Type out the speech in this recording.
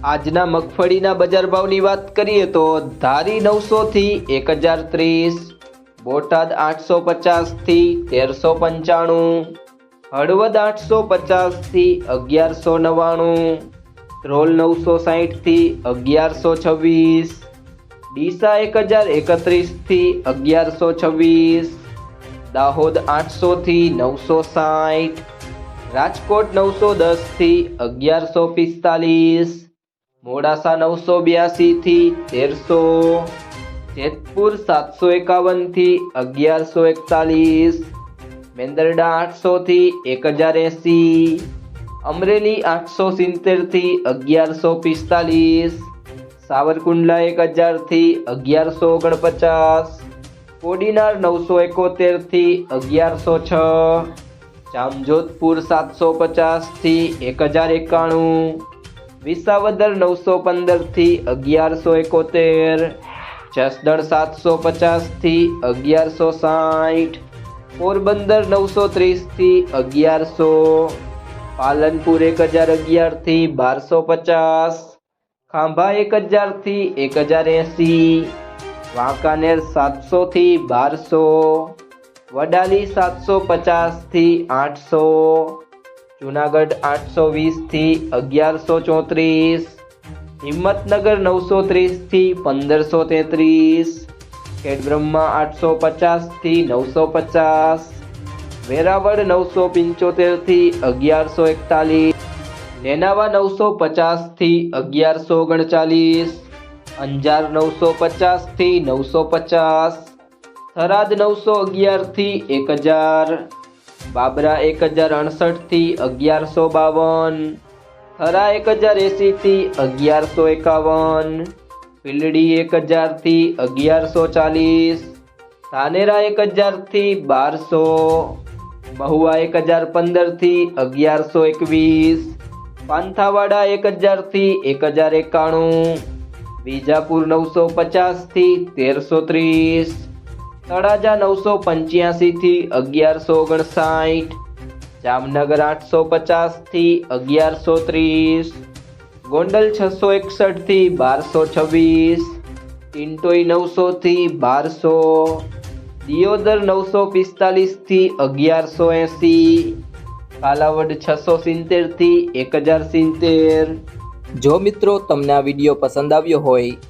આજના મગફળીના બજાર ભાવની વાત કરીએ તો ધારી નવસો થી એક હજાર ત્રીસ, બોટાદ આઠસો પચાસથી તેરસો પંચાણું, હળવદ આઠસો પચાસથી અગિયારસો નવ્વાણું, ધ્રોલ નવસો સાહીઠથી અગિયારસો છવ્વીસ, ડીસા એક હજાર એકત્રીસથી અગિયારસો છવ્વીસ, દાહોદ આઠસો થી નવસો સાઠ રાજકોટ નવસો દસથી અગિયારસો પિસ્તાલીસ મોડાસા નવસો બ્યાસી થી તેરસો, જેતપુર સાતસો એકાવનથી અગિયારસો એકતાલીસ, મેંદરડા આઠસો થી એક હજાર એંસી, અમરેલી આઠસો સિત્તેરથી અગિયારસો પિસ્તાલીસ, સાવરકુંડલા એક હજારથી અગિયારસો ઓગણપચાસ, કોડીનાર નવસો એકોતેરથી અગિયારસો છ, જામજોધપુર સાતસો પચાસથી એક હજાર એકાણું વિસાવદર નવસો પંદરથી અગિયારસો એકોતેર, જસદણ સાતસો પચાસથી અગિયારસો સાઠ, પોરબંદર નવસો ત્રીસથી અગિયારસો, પાલનપુર એક હજાર અગિયારથી બારસો પચાસ, ખાંભા એક હજારથી એક હજાર એંસી, વાંકાનેર સાતસો થી બારસો, વડાલી સાતસો પચાસથી આઠસો જુનાગઢ આઠસો વીસથી અગિયારસો ચોત્રીસ, હિંમતનગર નવસો ત્રીસથી પંદરસો તેત્રીસ ખેડબ્રહ્મા આઠસો પચાસથી નવસો પચાસ, વેરાવળ નવસો પંચોતેરથી અગિયારસો એકતાલીસ, નેનાવા નવસો પચાસથી અગિયારસો ઓગણચાલીસ, અંજાર નવસો પચાસથી નવસો પચાસ, થરાદ નવસો અગિયારથી એક હજાર બાબરા એક હજાર અડસઠથી અગિયારસો બાવન. થરા એક હજાર એંસીથી અગિયારસો એકાવન. પીલડી એક હજારથી અગિયારસો ચાલીસ. ધાનેરા એક હજારથી બારસો. મહુવા એક હજાર પંદરથી અગિયારસો એકવીસ. પાંથાવાડા એક હજારથી એક હજાર એકાણું. વિજાપુર નવસો પચાસથી તેરસો ત્રીસ. તળાજા નવસો પંચ્યાસીથી અગિયારસો ઓગણસાઠ, જામનગર આઠસો પચાસથી અગિયારસો ત્રીસ, ગોંડલ છસો એકસઠથી બારસો છવ્વીસ ટિન્ટોઈ નવસોથી બારસો, દિયોદર નવસો પિસ્તાલીસથી અગિયારસો એંસી, કાલાવડ છસો સિત્તેરથી એક હજાર સિત્તેર. જો મિત્રો તમને આ વીડિયો પસંદ આવ્યો હોય